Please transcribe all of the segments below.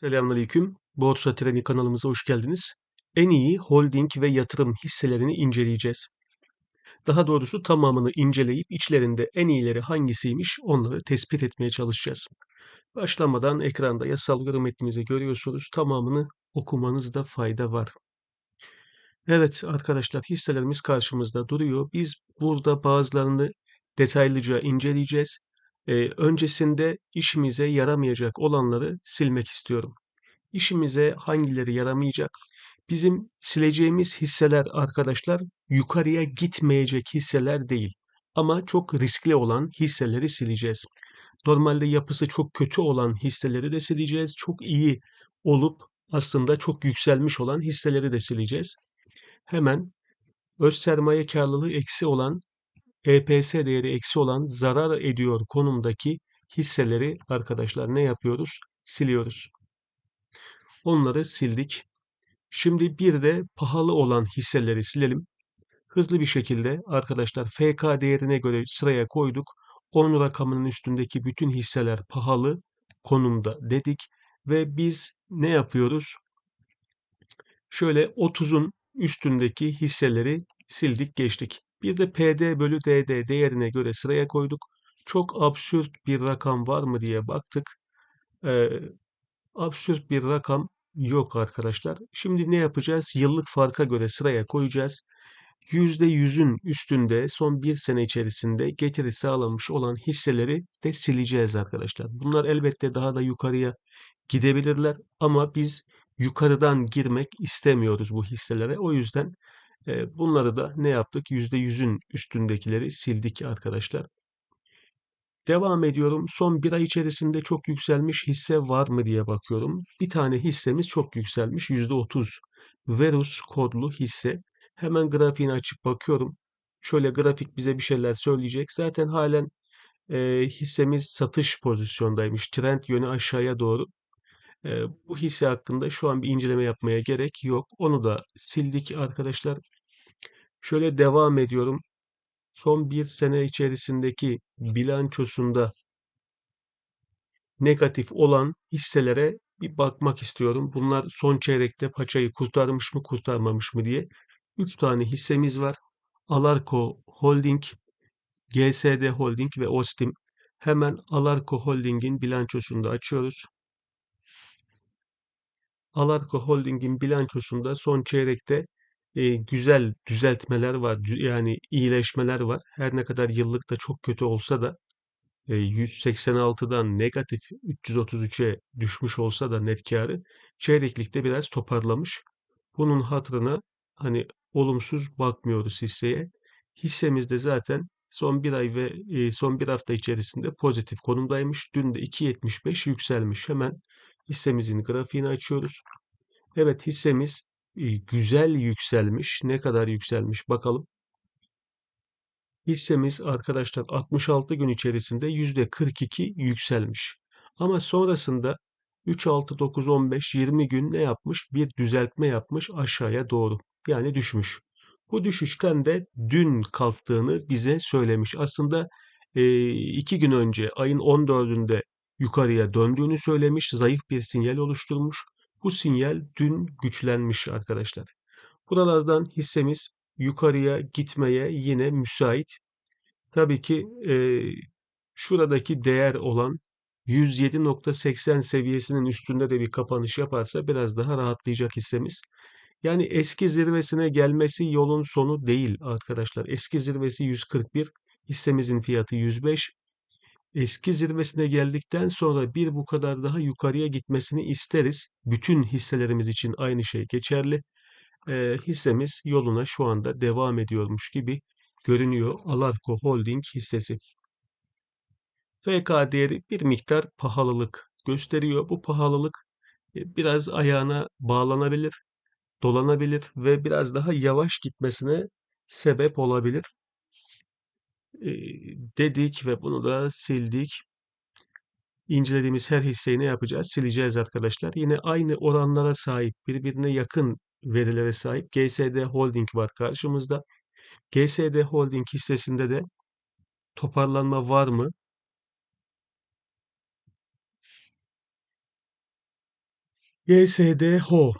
Selamünaleyküm. Borsa Treni kanalımıza hoş geldiniz. En iyi holding ve yatırım hisselerini inceleyeceğiz. Daha doğrusu tamamını inceleyip içlerinde en iyileri hangisiymiş onları tespit etmeye çalışacağız. Başlamadan ekranda yasal yorum metnimizi görüyorsunuz. Tamamını okumanızda fayda var. Evet arkadaşlar hisselerimiz karşımızda duruyor. Biz burada bazılarını detaylıca inceleyeceğiz. Ee, öncesinde işimize yaramayacak olanları silmek istiyorum. İşimize hangileri yaramayacak? Bizim sileceğimiz hisseler arkadaşlar yukarıya gitmeyecek hisseler değil. Ama çok riskli olan hisseleri sileceğiz. Normalde yapısı çok kötü olan hisseleri de sileceğiz. Çok iyi olup aslında çok yükselmiş olan hisseleri de sileceğiz. Hemen öz sermaye karlılığı eksi olan EPS değeri eksi olan zarar ediyor konumdaki hisseleri arkadaşlar ne yapıyoruz? Siliyoruz. Onları sildik. Şimdi bir de pahalı olan hisseleri silelim. Hızlı bir şekilde arkadaşlar FK değerine göre sıraya koyduk. 10 rakamının üstündeki bütün hisseler pahalı konumda dedik ve biz ne yapıyoruz? Şöyle 30'un üstündeki hisseleri sildik geçtik. Bir de PD bölü DD değerine göre sıraya koyduk. Çok absürt bir rakam var mı diye baktık. Ee, absürt bir rakam yok arkadaşlar. Şimdi ne yapacağız? Yıllık farka göre sıraya koyacağız. %100'ün üstünde son bir sene içerisinde getiri sağlamış olan hisseleri de sileceğiz arkadaşlar. Bunlar elbette daha da yukarıya gidebilirler ama biz yukarıdan girmek istemiyoruz bu hisselere. O yüzden bunları da ne yaptık? %100'ün üstündekileri sildik arkadaşlar. Devam ediyorum. Son bir ay içerisinde çok yükselmiş hisse var mı diye bakıyorum. Bir tane hissemiz çok yükselmiş. %30. Verus kodlu hisse. Hemen grafiğini açıp bakıyorum. Şöyle grafik bize bir şeyler söyleyecek. Zaten halen e, hissemiz satış pozisyondaymış. Trend yönü aşağıya doğru. Bu hisse hakkında şu an bir inceleme yapmaya gerek yok. Onu da sildik arkadaşlar. Şöyle devam ediyorum. Son bir sene içerisindeki bilançosunda negatif olan hisselere bir bakmak istiyorum. Bunlar son çeyrekte paçayı kurtarmış mı kurtarmamış mı diye. 3 tane hissemiz var. Alarko Holding, GSD Holding ve Ostim. Hemen Alarko Holding'in bilançosunu da açıyoruz. Alarko Holding'in bilançosunda son çeyrekte e, güzel düzeltmeler var. Yani iyileşmeler var. Her ne kadar yıllık da çok kötü olsa da e, 186'dan negatif 333'e düşmüş olsa da net karı çeyreklikte biraz toparlamış. Bunun hatırına hani olumsuz bakmıyoruz hisseye. Hissemiz de zaten son bir ay ve e, son bir hafta içerisinde pozitif konumdaymış. Dün de 2.75 yükselmiş. Hemen hissemizin grafiğini açıyoruz. Evet hissemiz e, güzel yükselmiş. Ne kadar yükselmiş bakalım. Hissemiz arkadaşlar 66 gün içerisinde %42 yükselmiş. Ama sonrasında 3, 6, 9, 15, 20 gün ne yapmış? Bir düzeltme yapmış aşağıya doğru. Yani düşmüş. Bu düşüşten de dün kalktığını bize söylemiş. Aslında e, iki gün önce ayın 14'ünde yukarıya döndüğünü söylemiş. Zayıf bir sinyal oluşturmuş. Bu sinyal dün güçlenmiş arkadaşlar. Buralardan hissemiz yukarıya gitmeye yine müsait. Tabii ki e, şuradaki değer olan 107.80 seviyesinin üstünde de bir kapanış yaparsa biraz daha rahatlayacak hissemiz. Yani eski zirvesine gelmesi yolun sonu değil arkadaşlar. Eski zirvesi 141, hissemizin fiyatı 105. Eski zirvesine geldikten sonra bir bu kadar daha yukarıya gitmesini isteriz. Bütün hisselerimiz için aynı şey geçerli. E, hissemiz yoluna şu anda devam ediyormuş gibi görünüyor. Alarko Holding hissesi. FK değeri bir miktar pahalılık gösteriyor. Bu pahalılık e, biraz ayağına bağlanabilir, dolanabilir ve biraz daha yavaş gitmesine sebep olabilir. Dedik ve bunu da sildik. İncelediğimiz her hisseyi ne yapacağız? Sileceğiz arkadaşlar. Yine aynı oranlara sahip, birbirine yakın verilere sahip GSD Holding var karşımızda. GSD Holding hissesinde de toparlanma var mı? GSD HO.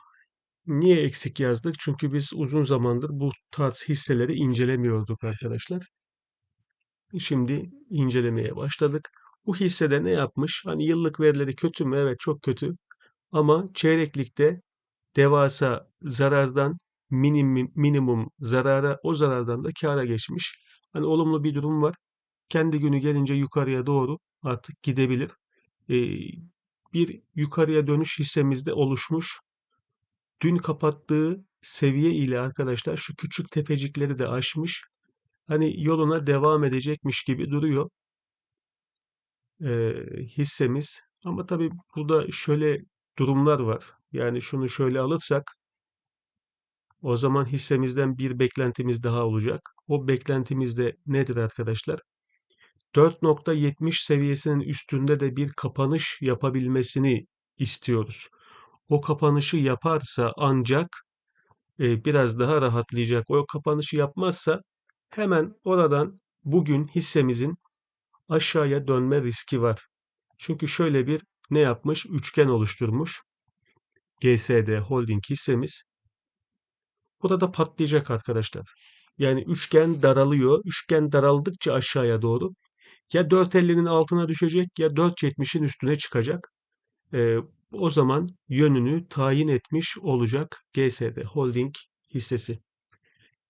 Niye eksik yazdık? Çünkü biz uzun zamandır bu tarz hisseleri incelemiyorduk arkadaşlar. Şimdi incelemeye başladık. Bu hissede ne yapmış? Hani yıllık verileri kötü mü? Evet çok kötü. Ama çeyreklikte devasa zarardan minimum, minimum zarara o zarardan da kâra geçmiş. Hani olumlu bir durum var. Kendi günü gelince yukarıya doğru artık gidebilir. Ee, bir yukarıya dönüş hissemizde oluşmuş. Dün kapattığı seviye ile arkadaşlar şu küçük tepecikleri de aşmış. Hani yoluna devam edecekmiş gibi duruyor e, hissemiz. Ama tabii burada şöyle durumlar var. Yani şunu şöyle alırsak o zaman hissemizden bir beklentimiz daha olacak. O beklentimiz de nedir arkadaşlar? 4.70 seviyesinin üstünde de bir kapanış yapabilmesini istiyoruz. O kapanışı yaparsa ancak e, biraz daha rahatlayacak. O kapanışı yapmazsa hemen oradan bugün hissemizin aşağıya dönme riski var. Çünkü şöyle bir ne yapmış? Üçgen oluşturmuş. GSD Holding hissemiz. Burada patlayacak arkadaşlar. Yani üçgen daralıyor. Üçgen daraldıkça aşağıya doğru ya 4.50'nin altına düşecek ya 4.70'in üstüne çıkacak. Ee, o zaman yönünü tayin etmiş olacak GSD Holding hissesi.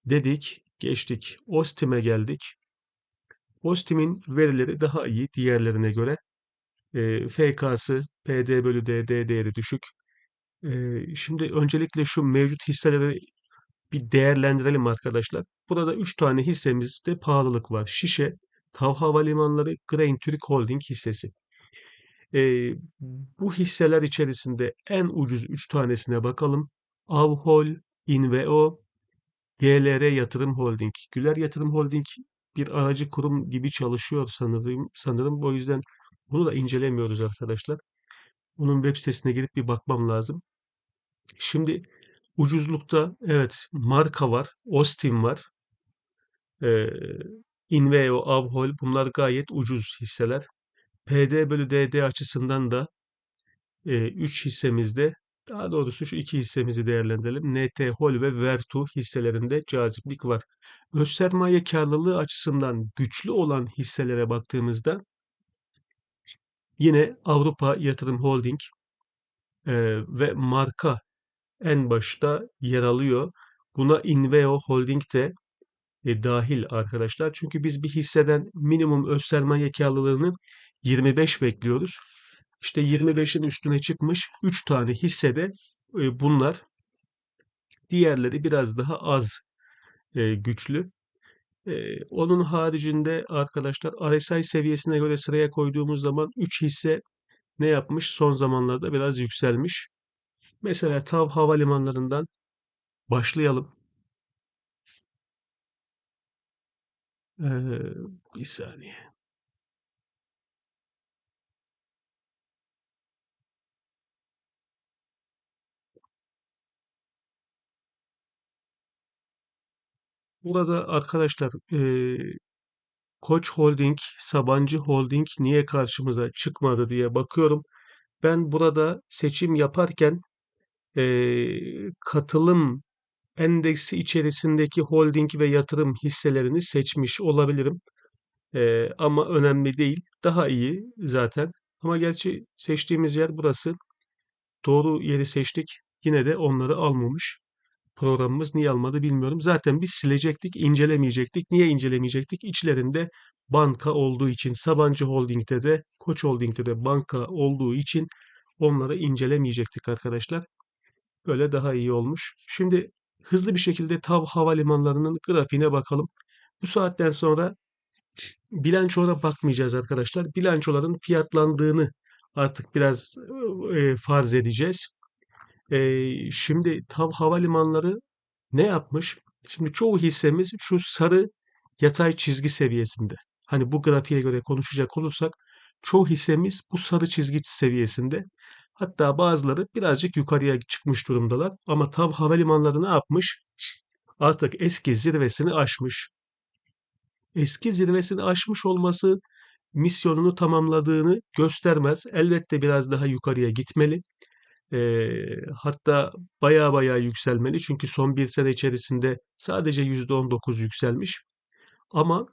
Dedik, geçtik. Ostim'e geldik. Ostim'in verileri daha iyi diğerlerine göre. E, FK'sı PD bölü D, D değeri düşük. E, şimdi öncelikle şu mevcut hisseleri bir değerlendirelim arkadaşlar. Burada 3 tane hissemizde pahalılık var. Şişe, Tav Havalimanları, Grain Türk Holding hissesi. E, bu hisseler içerisinde en ucuz 3 tanesine bakalım. Avhol, Inveo, GLR Yatırım Holding. Güler Yatırım Holding bir aracı kurum gibi çalışıyor sanırım. Sanırım o yüzden bunu da incelemiyoruz arkadaşlar. Bunun web sitesine girip bir bakmam lazım. Şimdi ucuzlukta evet marka var, Ostim var. Ee, Inveo, Avhol bunlar gayet ucuz hisseler. PD bölü DD açısından da 3 e, hissemizde daha doğrusu şu iki hissemizi değerlendirelim. NT, Hol ve Vertu hisselerinde caziplik var. Öz sermaye karlılığı açısından güçlü olan hisselere baktığımızda yine Avrupa Yatırım Holding e, ve marka en başta yer alıyor. Buna Inveo Holding de e, dahil arkadaşlar. Çünkü biz bir hisseden minimum öz sermaye karlılığını 25 bekliyoruz. İşte 25'in üstüne çıkmış 3 tane hissede e, bunlar. Diğerleri biraz daha az e, güçlü. E, onun haricinde arkadaşlar RSI seviyesine göre sıraya koyduğumuz zaman 3 hisse ne yapmış? Son zamanlarda biraz yükselmiş. Mesela TAV havalimanlarından başlayalım. Ee, bir saniye. Burada arkadaşlar e, Koç Holding, Sabancı Holding niye karşımıza çıkmadı diye bakıyorum. Ben burada seçim yaparken e, katılım endeksi içerisindeki holding ve yatırım hisselerini seçmiş olabilirim. E, ama önemli değil. Daha iyi zaten. Ama gerçi seçtiğimiz yer burası. Doğru yeri seçtik. Yine de onları almamış programımız niye almadı bilmiyorum. Zaten biz silecektik, incelemeyecektik. Niye incelemeyecektik? İçlerinde banka olduğu için, Sabancı Holding'de de, Koç Holding'de de banka olduğu için onları incelemeyecektik arkadaşlar. Böyle daha iyi olmuş. Şimdi hızlı bir şekilde TAV havalimanlarının grafiğine bakalım. Bu saatten sonra bilançolara bakmayacağız arkadaşlar. Bilançoların fiyatlandığını artık biraz e, farz edeceğiz. Eee, şimdi TAV havalimanları ne yapmış? Şimdi çoğu hissemiz şu sarı yatay çizgi seviyesinde. Hani bu grafiğe göre konuşacak olursak çoğu hissemiz bu sarı çizgi seviyesinde. Hatta bazıları birazcık yukarıya çıkmış durumdalar. Ama TAV havalimanları ne yapmış? Artık eski zirvesini aşmış. Eski zirvesini aşmış olması misyonunu tamamladığını göstermez. Elbette biraz daha yukarıya gitmeli. Eee, hatta baya baya yükselmeli çünkü son bir sene içerisinde sadece %19 yükselmiş. Ama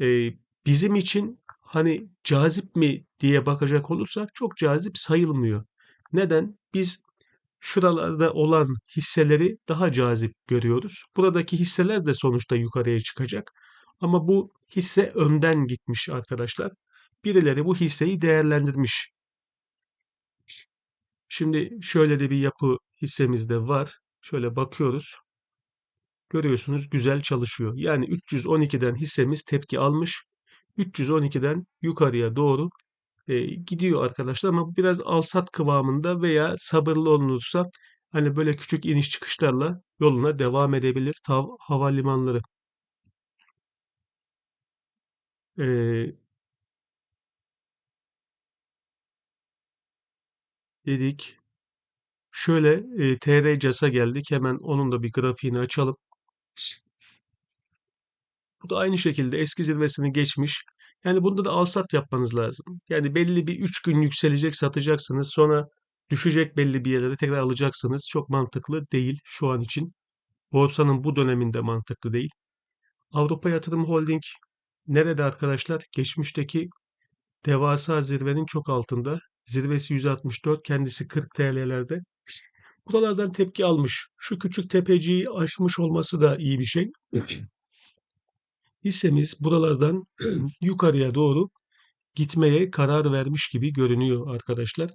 eee, bizim için hani cazip mi diye bakacak olursak çok cazip sayılmıyor. Neden? Biz şuralarda olan hisseleri daha cazip görüyoruz. Buradaki hisseler de sonuçta yukarıya çıkacak. Ama bu hisse önden gitmiş arkadaşlar. Birileri bu hisseyi değerlendirmiş. Şimdi şöyle de bir yapı hissemizde var. Şöyle bakıyoruz. Görüyorsunuz güzel çalışıyor. Yani 312'den hissemiz tepki almış. 312'den yukarıya doğru e, gidiyor arkadaşlar ama biraz alsat kıvamında veya sabırlı olunursa hani böyle küçük iniş çıkışlarla yoluna devam edebilir tav havalimanları. E, dedik. Şöyle e, TR CAS'a geldik. Hemen onun da bir grafiğini açalım. Bu da aynı şekilde eski zirvesini geçmiş. Yani bunda da al-sat yapmanız lazım. Yani belli bir 3 gün yükselecek satacaksınız. Sonra düşecek belli bir yerlere tekrar alacaksınız. Çok mantıklı değil şu an için. Borsanın bu döneminde mantıklı değil. Avrupa Yatırım Holding nerede arkadaşlar? Geçmişteki devasa zirvenin çok altında. Zirvesi 164, kendisi 40 TL'lerde. Buralardan tepki almış. Şu küçük tepeciyi aşmış olması da iyi bir şey. Hissemiz buralardan yukarıya doğru gitmeye karar vermiş gibi görünüyor arkadaşlar.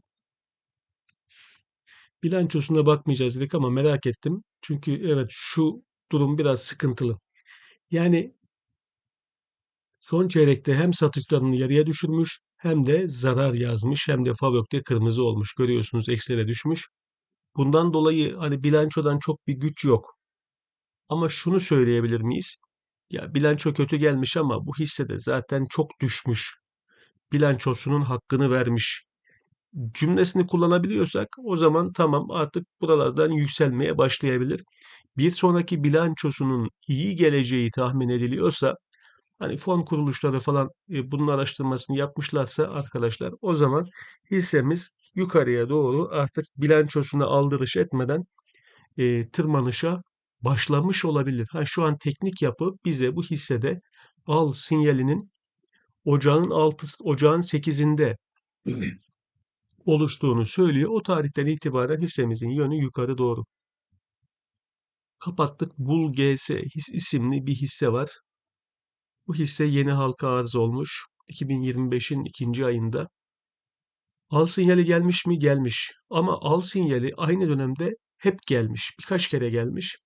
Bilançosuna bakmayacağız dedik ama merak ettim. Çünkü evet şu durum biraz sıkıntılı. Yani son çeyrekte hem satışlarını yarıya düşürmüş hem de zarar yazmış hem de Favök'te kırmızı olmuş. Görüyorsunuz eksilere düşmüş. Bundan dolayı hani bilançodan çok bir güç yok. Ama şunu söyleyebilir miyiz? Ya bilanço kötü gelmiş ama bu hisse de zaten çok düşmüş. Bilançosunun hakkını vermiş. Cümlesini kullanabiliyorsak o zaman tamam artık buralardan yükselmeye başlayabilir. Bir sonraki bilançosunun iyi geleceği tahmin ediliyorsa hani fon kuruluşları falan e, bunun araştırmasını yapmışlarsa arkadaşlar o zaman hissemiz yukarıya doğru artık bilançosuna aldırış etmeden e, tırmanışa başlamış olabilir. Ha, şu an teknik yapı bize bu hissede al sinyalinin ocağın 6 ocağın 8'inde oluştuğunu söylüyor. O tarihten itibaren hissemizin yönü yukarı doğru. Kapattık. Bul GS his isimli bir hisse var. Bu hisse yeni halka arz olmuş. 2025'in ikinci ayında. Al sinyali gelmiş mi? Gelmiş. Ama al sinyali aynı dönemde hep gelmiş. Birkaç kere gelmiş.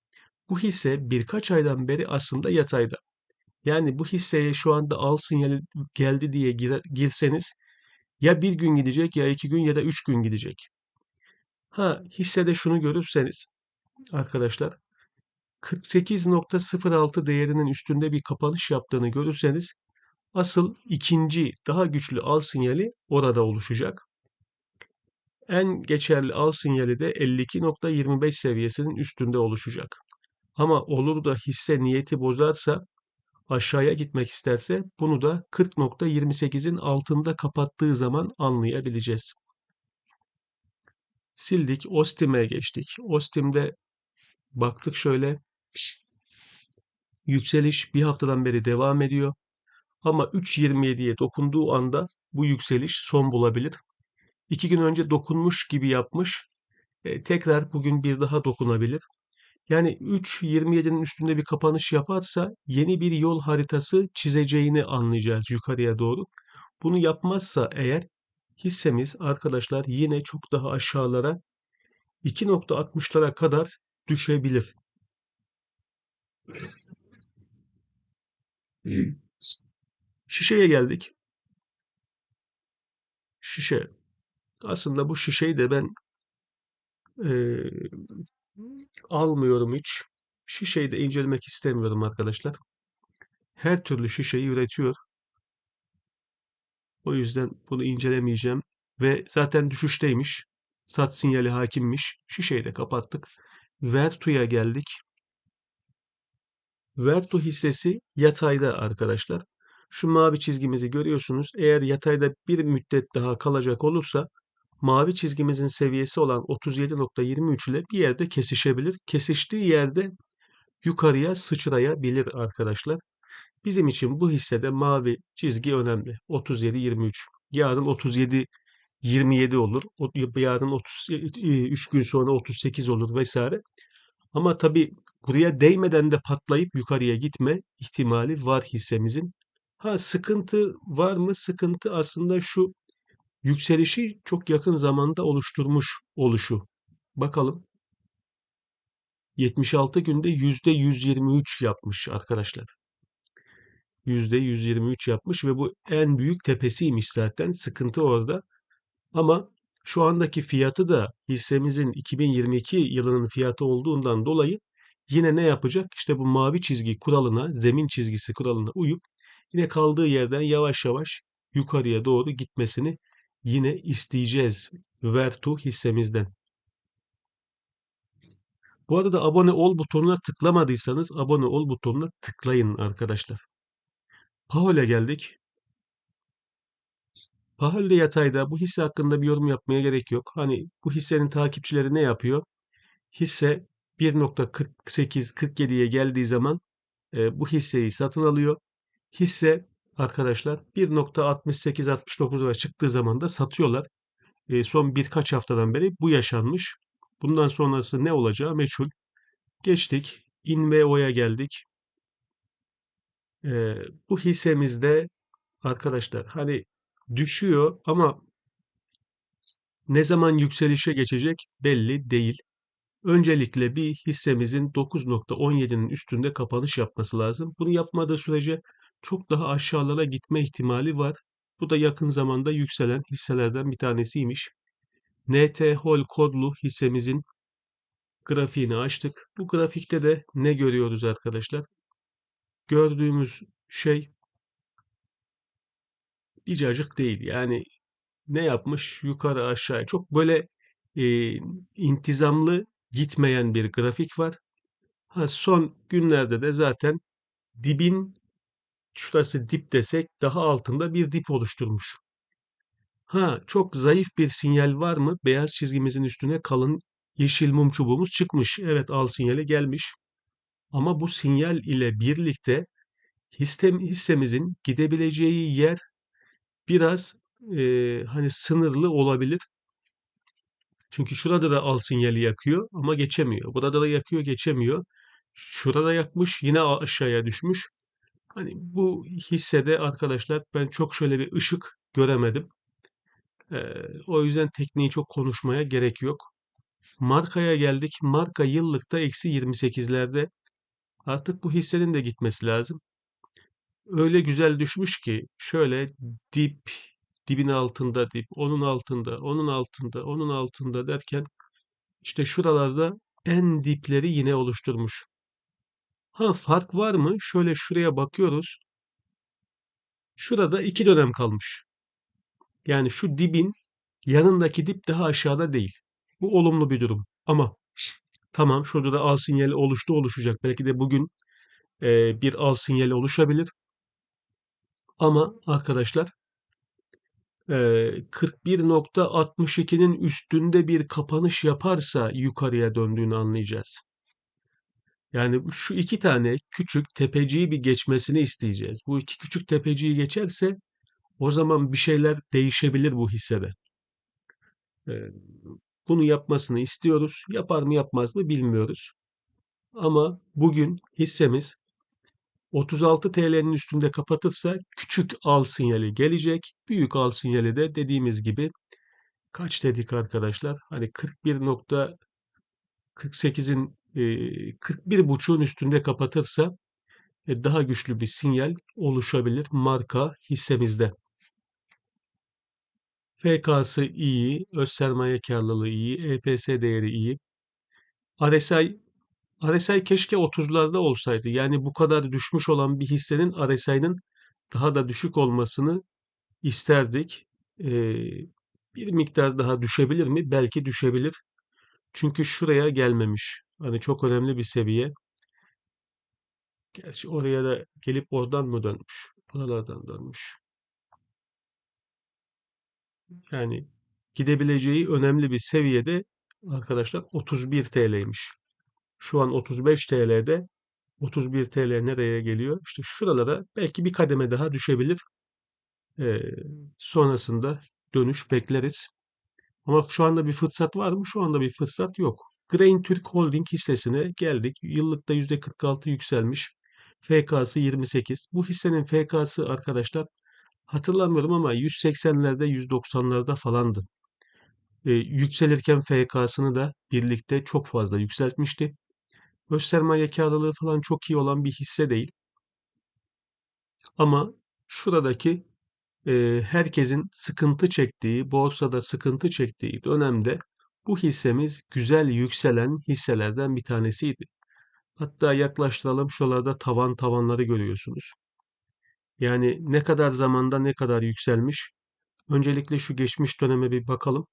Bu hisse birkaç aydan beri aslında yatayda. Yani bu hisseye şu anda al sinyali geldi diye girseniz ya bir gün gidecek ya iki gün ya da üç gün gidecek. Ha hissede şunu görürseniz arkadaşlar 48.06 değerinin üstünde bir kapanış yaptığını görürseniz asıl ikinci daha güçlü al sinyali orada oluşacak. En geçerli al sinyali de 52.25 seviyesinin üstünde oluşacak. Ama olur da hisse niyeti bozarsa aşağıya gitmek isterse bunu da 40.28'in altında kapattığı zaman anlayabileceğiz. Sildik. Ostim'e geçtik. Ostim'de baktık şöyle yükseliş bir haftadan beri devam ediyor. Ama 3.27'ye dokunduğu anda bu yükseliş son bulabilir. İki gün önce dokunmuş gibi yapmış. E, tekrar bugün bir daha dokunabilir. Yani 3.27'nin üstünde bir kapanış yaparsa yeni bir yol haritası çizeceğini anlayacağız yukarıya doğru. Bunu yapmazsa eğer hissemiz arkadaşlar yine çok daha aşağılara 2.60'lara kadar düşebilir. Şişeye geldik. Şişe. Aslında bu şişeyi de ben e, almıyorum hiç. Şişeyi de incelemek istemiyorum arkadaşlar. Her türlü şişeyi üretiyor. O yüzden bunu incelemeyeceğim. Ve zaten düşüşteymiş. Sat sinyali hakimmiş. Şişeyi de kapattık. Vertu'ya geldik. Vertu hissesi yatayda arkadaşlar. Şu mavi çizgimizi görüyorsunuz. Eğer yatayda bir müddet daha kalacak olursa mavi çizgimizin seviyesi olan 37.23 ile bir yerde kesişebilir. Kesiştiği yerde yukarıya sıçrayabilir arkadaşlar. Bizim için bu hissede mavi çizgi önemli. 37-23. Yarın 37-27 olur. Yarın 33 gün sonra 38 olur vesaire. Ama tabii buraya değmeden de patlayıp yukarıya gitme ihtimali var hissemizin. Ha sıkıntı var mı? Sıkıntı aslında şu yükselişi çok yakın zamanda oluşturmuş oluşu. Bakalım. 76 günde %123 yapmış arkadaşlar. %123 yapmış ve bu en büyük tepesiymiş zaten. Sıkıntı orada. Ama şu andaki fiyatı da hissemizin 2022 yılının fiyatı olduğundan dolayı yine ne yapacak? İşte bu mavi çizgi kuralına, zemin çizgisi kuralına uyup yine kaldığı yerden yavaş yavaş yukarıya doğru gitmesini yine isteyeceğiz Vertu hissemizden. Bu arada abone ol butonuna tıklamadıysanız abone ol butonuna tıklayın arkadaşlar. Pahol'e geldik. Pahal'de yatayda bu hisse hakkında bir yorum yapmaya gerek yok. Hani bu hissenin takipçileri ne yapıyor? Hisse 1.48-47'ye geldiği zaman e, bu hisseyi satın alıyor. Hisse arkadaşlar 1.68-69'a çıktığı zaman da satıyorlar. E, son birkaç haftadan beri bu yaşanmış. Bundan sonrası ne olacağı meçhul. Geçtik. İn ve O'ya geldik. E, bu hissemizde arkadaşlar hani düşüyor ama ne zaman yükselişe geçecek belli değil. Öncelikle bir hissemizin 9.17'nin üstünde kapanış yapması lazım. Bunu yapmadığı sürece çok daha aşağılara gitme ihtimali var. Bu da yakın zamanda yükselen hisselerden bir tanesiymiş. NT Hol kodlu hissemizin grafiğini açtık. Bu grafikte de ne görüyoruz arkadaşlar? Gördüğümüz şey bir cacık değil. Yani ne yapmış? Yukarı aşağı. Çok böyle e, intizamlı gitmeyen bir grafik var. Ha, son günlerde de zaten dibin şurası dip desek daha altında bir dip oluşturmuş. Ha çok zayıf bir sinyal var mı? Beyaz çizgimizin üstüne kalın yeşil mum çubuğumuz çıkmış. Evet al sinyali gelmiş. Ama bu sinyal ile birlikte hissemizin gidebileceği yer biraz e, hani sınırlı olabilir. Çünkü şurada da al sinyali yakıyor ama geçemiyor. Burada da yakıyor geçemiyor. Şurada yakmış yine aşağıya düşmüş. Hani bu hissede arkadaşlar ben çok şöyle bir ışık göremedim. Ee, o yüzden tekniği çok konuşmaya gerek yok. Markaya geldik. Marka yıllıkta eksi 28'lerde. Artık bu hissenin de gitmesi lazım. Öyle güzel düşmüş ki şöyle dip, dibin altında dip, onun altında, onun altında, onun altında derken işte şuralarda en dipleri yine oluşturmuş. Ha fark var mı? Şöyle şuraya bakıyoruz. Şurada iki dönem kalmış. Yani şu dibin yanındaki dip daha aşağıda değil. Bu olumlu bir durum. Ama tamam şurada da al sinyali oluştu oluşacak. Belki de bugün e, bir al sinyali oluşabilir. Ama arkadaşlar 41.62'nin üstünde bir kapanış yaparsa yukarıya döndüğünü anlayacağız. Yani şu iki tane küçük tepeciyi bir geçmesini isteyeceğiz. Bu iki küçük tepeciyi geçerse o zaman bir şeyler değişebilir bu hissede. Bunu yapmasını istiyoruz. Yapar mı yapmaz mı bilmiyoruz. Ama bugün hissemiz 36 TL'nin üstünde kapatırsa küçük al sinyali gelecek. Büyük al sinyali de dediğimiz gibi kaç dedik arkadaşlar? Hani 41.48'in 41.5'un üstünde kapatırsa e, daha güçlü bir sinyal oluşabilir marka hissemizde. FK'sı iyi, öz sermaye karlılığı iyi, EPS değeri iyi. RSI RSI keşke 30'larda olsaydı. Yani bu kadar düşmüş olan bir hissenin RSI'nin daha da düşük olmasını isterdik. Ee, bir miktar daha düşebilir mi? Belki düşebilir. Çünkü şuraya gelmemiş. Hani çok önemli bir seviye. Gerçi oraya da gelip oradan mı dönmüş? Oralardan dönmüş. Yani gidebileceği önemli bir seviyede arkadaşlar 31 TL'ymiş. Şu an 35 TL'de 31 TL nereye geliyor? İşte şuralara belki bir kademe daha düşebilir. Ee, sonrasında dönüş bekleriz. Ama şu anda bir fırsat var mı? Şu anda bir fırsat yok. Grain Türk Holding hissesine geldik. Yıllıkta %46 yükselmiş. FK'sı 28. Bu hissenin FK'sı arkadaşlar hatırlamıyorum ama 180'lerde 190'larda falandı. Ee, yükselirken FK'sını da birlikte çok fazla yükseltmişti. Öz sermaye karlılığı falan çok iyi olan bir hisse değil. Ama şuradaki e, herkesin sıkıntı çektiği, borsada sıkıntı çektiği dönemde bu hissemiz güzel yükselen hisselerden bir tanesiydi. Hatta yaklaştıralım şuralarda tavan tavanları görüyorsunuz. Yani ne kadar zamanda ne kadar yükselmiş. Öncelikle şu geçmiş döneme bir bakalım.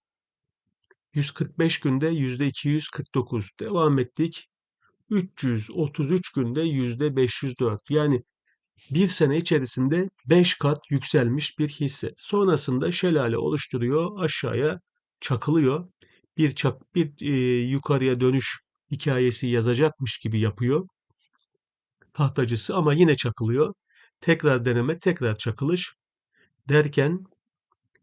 145 günde %249 devam ettik. 333 günde %504 yani bir sene içerisinde 5 kat yükselmiş bir hisse. Sonrasında şelale oluşturuyor, aşağıya çakılıyor. Bir çak bir e, yukarıya dönüş hikayesi yazacakmış gibi yapıyor. Tahtacısı ama yine çakılıyor. Tekrar deneme, tekrar çakılış derken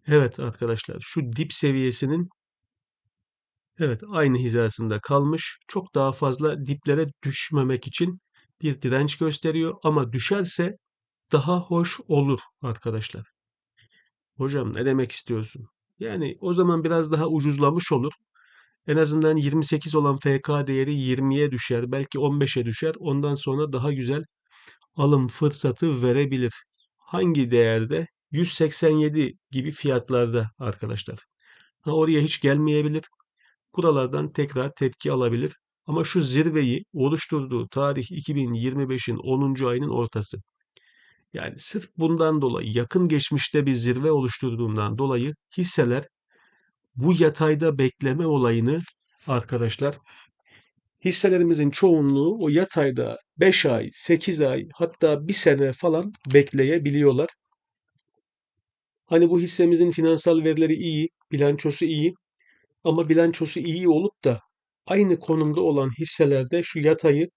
evet arkadaşlar şu dip seviyesinin evet aynı hizasında kalmış. Çok daha fazla diplere düşmemek için bir direnç gösteriyor ama düşerse daha hoş olur arkadaşlar. Hocam ne demek istiyorsun? Yani o zaman biraz daha ucuzlamış olur. En azından 28 olan FK değeri 20'ye düşer, belki 15'e düşer. Ondan sonra daha güzel alım fırsatı verebilir. Hangi değerde? 187 gibi fiyatlarda arkadaşlar. Ha, oraya hiç gelmeyebilir. Buralardan tekrar tepki alabilir. Ama şu zirveyi oluşturduğu tarih 2025'in 10. ayının ortası. Yani sırf bundan dolayı yakın geçmişte bir zirve oluşturduğundan dolayı hisseler bu yatayda bekleme olayını arkadaşlar hisselerimizin çoğunluğu o yatayda 5 ay, 8 ay hatta 1 sene falan bekleyebiliyorlar. Hani bu hissemizin finansal verileri iyi, bilançosu iyi ama bilançosu iyi olup da aynı konumda olan hisselerde şu yatayı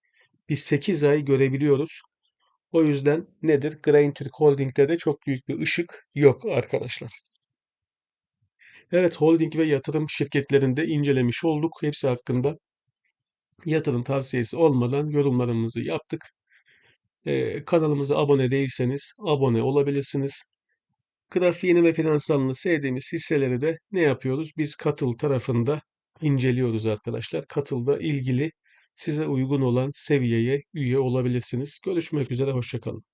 biz 8 ay görebiliyoruz. O yüzden nedir? Grain Türk Holding'de de çok büyük bir ışık yok arkadaşlar. Evet holding ve yatırım şirketlerinde incelemiş olduk. Hepsi hakkında yatırım tavsiyesi olmadan yorumlarımızı yaptık. Ee, kanalımıza abone değilseniz abone olabilirsiniz. Grafiğini ve finansalını sevdiğimiz hisseleri de ne yapıyoruz? Biz katıl tarafında inceliyoruz arkadaşlar. Katılda ilgili size uygun olan seviyeye üye olabilirsiniz. Görüşmek üzere, hoşçakalın.